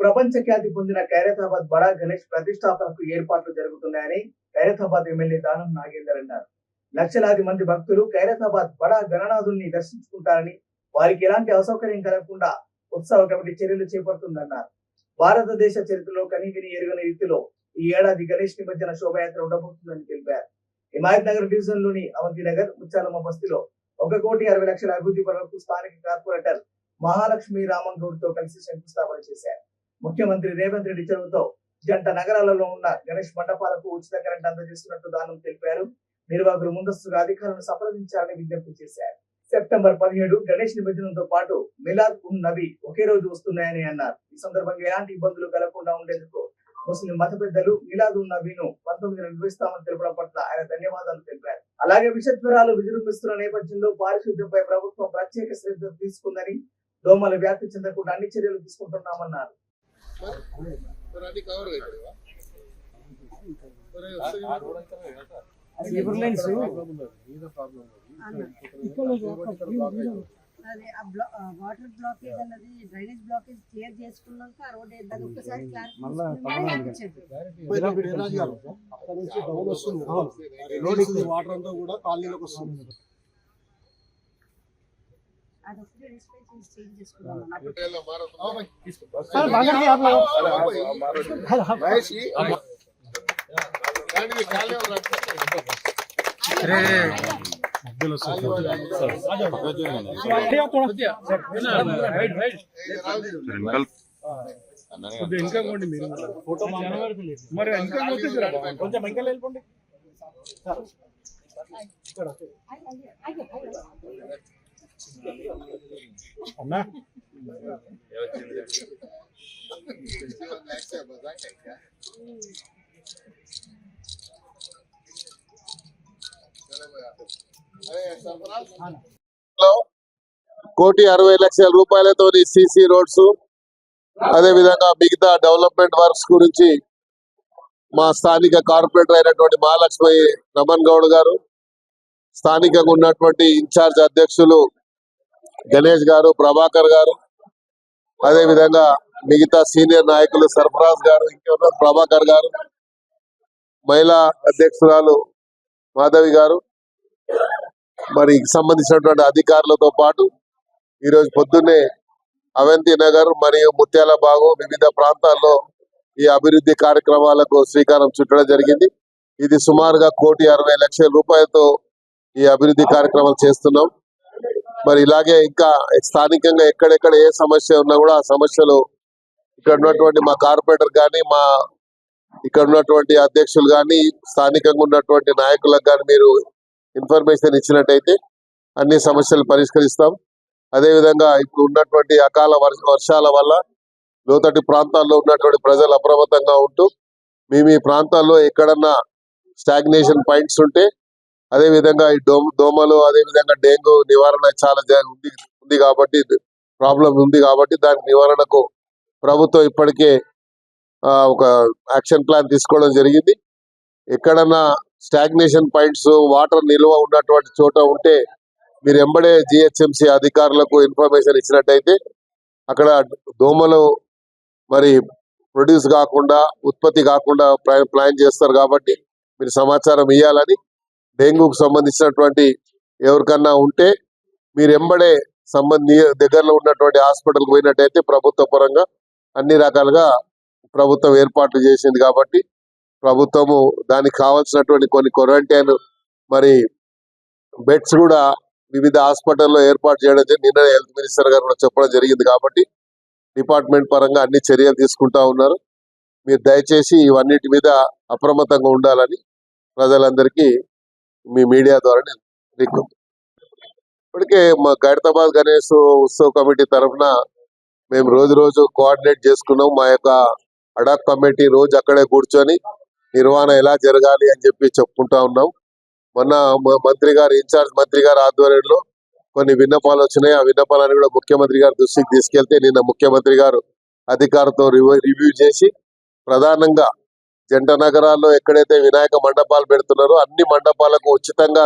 ప్రపంచ ఖ్యాతి పొందిన ఖైరతాబాద్ బడా గణేష్ ప్రతిష్టాపనకు ఏర్పాట్లు జరుగుతున్నాయని ఖైరతాబాద్ ఎమ్మెల్యే దానం నాగేందర్ అన్నారు. లక్షలాది మంది భక్తులు ఖైరతాబాద్ బడా గణనాథుల్ని దర్శించుకుంటారని వారికి ఎలాంటి అసౌకర్యం కలగకుండా ఉత్సవ కమిటీ చర్యలు చేపడుతుందన్నారు. భారతదేశ చరిత్రలో కనీవిని ఎరుగని రీతిలో ఈ ఏడాది గణేష్ నిమజ్జన శోభయాత్ర ఉండబోతుందని తెలిపారు. హిమాయత్ నగర్ డివిజన్లోని అవంతి నగర్ ముచ్చాలమ్మ బస్తీలో ఒక కోటి అరవై లక్షల అభివృద్ధి పనులకు స్థానిక కార్పొరేటర్ మహాలక్ష్మి రామన్ గౌడ్తో కలిసి శంకుస్థాపన చేశారు. ముఖ్యమంత్రి రేవంత్ రెడ్డి చొరవతో జంట నగరాలలో ఉన్న గణేష్ మండపాలకు ఉచిత కరెంట్ అందజేస్తున్నట్టు దానం తెలిపారు. నిర్వాహకులు ముందస్తుగా అధికారులను సంప్రదించాలని విజ్ఞప్తి చేశారు. సెప్టెంబర్ పదిహేడు గణేష్ నిమజ్జనంతో పాటు మిలాద్ ఉన్ నబీ ఒకే రోజు వస్తున్నాయని అన్నారు. ఈ సందర్భంగా ఎలాంటి ఇబ్బందులు కలగకుండా ఉండేందుకు ముస్లిం మత పెద్దలు మిలాద్ ఉన్ నబీను పంతొమ్మిది నిర్వహిస్తామని తెలపడం పట్ల ఆయన ధన్యవాదాలు తెలిపారు. అలాగే విషజ్వరాలు విజృంభిస్తున్న నేపథ్యంలో పారిశుద్ధ్యంపై ప్రభుత్వం ప్రత్యేక శ్రద్ధ తీసుకుందని దోమలు వ్యాప్తి చెందకుండా అన్ని చర్యలు తీసుకుంటున్నామన్నారు. వాటర్ బ్లాకేజ్ అన్నది డ్రైనేజ్ బ్లాకేజ్ క్లియర్ చేసుకున్నాక ఆ రోడ్ దాని ఒక్కసారి వాటర్ అంతా కూడా కాలనీలోకి వస్తుంది. ఇంకా కొండి మీరు ఫోటో మరి ఇంకా కొంచెం ఇంకా వెళ్ళిపోండి అన్నా కోటి అరవై లక్షల రూపాయలతో సిసి రోడ్స్ అదే విధంగా మిగతా డెవలప్మెంట్ వర్క్స్ గురించి మా స్థానిక కార్పొరేటర్ అయినటువంటి మహాలక్ష్మి రమణ్ గౌడ్ గారు స్థానికంగా ఉన్నటువంటి ఇన్ఛార్జ్ అధ్యక్షులు గణేష్ గారు ప్రభాకర్ గారు అదే విధంగా మిగతా సీనియర్ నాయకులు సర్ఫరాజ్ గారు ఇంకెవరు? ప్రభాకర్ గారు మహిళా అధ్యక్షురాలు మాధవి గారు. మరి సంబంధించినటువంటి అధికారులతో పాటు ఈరోజు పొద్దున్నే అవంతి నగర్ మరియు ముత్యాల బాగు వివిధ ప్రాంతాల్లో ఈ అభివృద్ధి కార్యక్రమాలకు శ్రీకారం చుట్టడం జరిగింది. ఇది సుమారుగా కోటి అరవై లక్షల రూపాయలతో ఈ అభివృద్ధి కార్యక్రమాలు చేస్తున్నాం. మరి ఇలాగే ఇంకా స్థానికంగా ఎక్కడెక్కడ ఏ సమస్య ఉన్నా కూడా ఆ సమస్యలు ఇక్కడ ఉన్నటువంటి మా కార్పొరేటర్ కానీ మా ఇక్కడ ఉన్నటువంటి అధ్యక్షులు కానీ స్థానికంగా ఉన్నటువంటి నాయకులకు కానీ మీరు ఇన్ఫర్మేషన్ ఇచ్చినట్టయితే అన్ని సమస్యలు పరిష్కరిస్తాం. అదే విధంగా ఇప్పుడు ఉన్నటువంటి అకాల వర్షాల వల్ల లోతటి ప్రాంతాల్లో ఉన్నటువంటి ప్రజలు అప్రమత్తంగా ఉంటూ మీ మీ ప్రాంతాల్లో ఎక్కడన్నా స్టాగ్నేషన్ పాయింట్స్ ఉంటే అదే విధంగా ఈ దోమ దోమలు అదే విధంగా డెంగ్యూ నివారణ చాలా ఉంది ఉంది కాబట్టి ప్రాబ్లం ఉంది కాబట్టి దాని నివారణకు ప్రభుత్వం ఇప్పటికే ఆ, ఒక యాక్షన్ ప్లాన్ తీసుకోవడం జరిగింది. ఎక్కడన్నా స్టాగ్నేషన్ పాయింట్స్ వాటర్ నిల్వ ఉన్నటువంటి చోట ఉంటే మీరు ఎంబడే జిహెచ్ఎంసి అధికారులకు ఇన్ఫర్మేషన్ ఇచ్చినట్టయితే అక్కడ దోమలు మరి ప్రొడ్యూస్ కాకుండా ఉత్పత్తి కాకుండా ప్లాన్ చేస్తారు కాబట్టి మీరు సమాచారం ఇవ్వాలని డెంగ్యూకు సంబంధించినటువంటి ఎవరికన్నా ఉంటే మీరు ఎంబడే సంబంధి దగ్గరలో ఉన్నటువంటి హాస్పిటల్కి పోయినట్టయితే ప్రభుత్వ పరంగా అన్ని రకాలుగా ప్రభుత్వం ఏర్పాట్లు చేసింది కాబట్టి ప్రభుత్వము దానికి కావాల్సినటువంటి కొన్ని క్వారంటైన్ మరి బెడ్స్ కూడా వివిధ హాస్పిటల్లో ఏర్పాటు చేయడం జరిగింది. నిన్న హెల్త్ మినిస్టర్ గారు కూడా చెప్పడం జరిగింది కాబట్టి డిపార్ట్మెంట్ పరంగా అన్ని చర్యలు తీసుకుంటా ఉన్నారు. మీరు దయచేసి ఇవన్నిటి మీద అప్రమత్తంగా ఉండాలని ప్రజలందరికీ మీ మీడియా ద్వారా నేను ఇప్పటికే మా ఖైరతాబాద్ గణేష్ ఉత్సవ కమిటీ తరఫున మేము రోజు రోజు కోఆర్డినేట్ చేసుకున్నాం. మా యొక్క అడాక్ కమిటీ రోజు అక్కడే కూర్చొని నిర్వహణ ఎలా జరగాలి అని చెప్పి చెప్పుకుంటా ఉన్నాం. మొన్న మంత్రి గారు ఇన్ఛార్జ్ మంత్రి గారు ఆధ్వర్యంలో కొన్ని విన్నపాలు వచ్చినాయి. ఆ విన్నపాలను కూడా ముఖ్యమంత్రి గారి దృష్టికి తీసుకెళ్తే నిన్న ముఖ్యమంత్రి గారు అధికారులతో రివ్యూ- రివ్యూ చేసి ప్రధానంగా జంట నగరాల్లో ఎక్కడైతే వినాయక మండపాలు పెడుతున్నారో అన్ని మండపాలకు ఉచితంగా